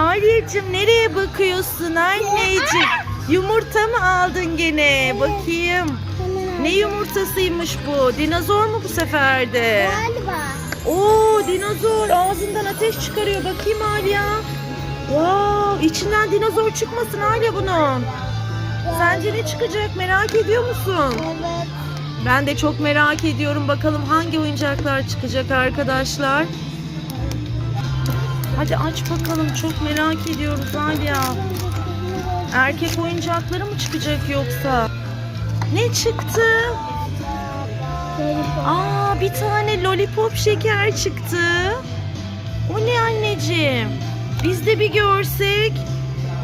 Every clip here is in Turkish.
Aliyeciğim nereye bakıyorsun anneciğim? Yumurta mı aldın gene? Bakayım. Ne yumurtasıymış bu? Dinozor mu bu sefer de? Galiba. Oo dinozor ağzından ateş çıkarıyor. Bakayım Aliye. Wow, içinden dinozor çıkmasın Aliye bunun. Sence ne çıkacak merak ediyor musun? Evet. Ben de çok merak ediyorum. Bakalım hangi oyuncaklar çıkacak arkadaşlar. Hadi aç bakalım. Çok merak ediyoruz Aliye. Erkek oyuncakları mı çıkacak yoksa? Ne çıktı? Aa bir tane lollipop şeker çıktı. O ne anneciğim? Biz de bir görsek.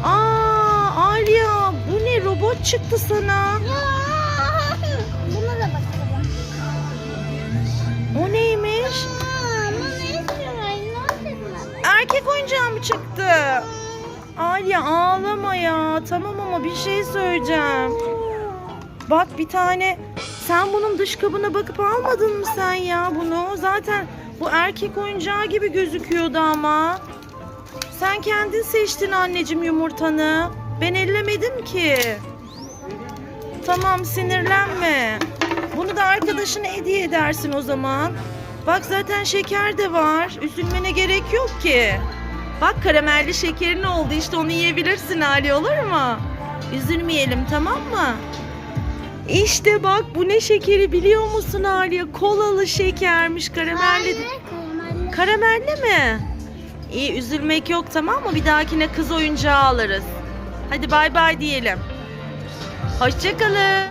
Aa Alya bu ne robot çıktı sana. Buna Erkek oyuncağı mı çıktı? Alya ağlama ya. Tamam ama bir şey söyleyeceğim. Bak bir tane sen bunun dış kabına bakıp almadın mı sen ya bunu? Zaten bu erkek oyuncağı gibi gözüküyordu ama. Sen kendin seçtin anneciğim yumurtanı. Ben ellemedim ki. Tamam sinirlenme. Bunu da arkadaşına hediye edersin o zaman. Bak zaten şeker de var. Üzülmene gerek yok ki. Bak karamelli şekerin oldu işte onu yiyebilirsin Ali olur mu? Üzülmeyelim tamam mı? İşte bak bu ne şekeri biliyor musun Aliye? Kolalı şekermiş karamelli. Karamelli. Karamelli mi? İyi üzülmek yok tamam mı? Bir dahakine kız oyuncağı alırız. Hadi bay bay diyelim. Hoşçakalın.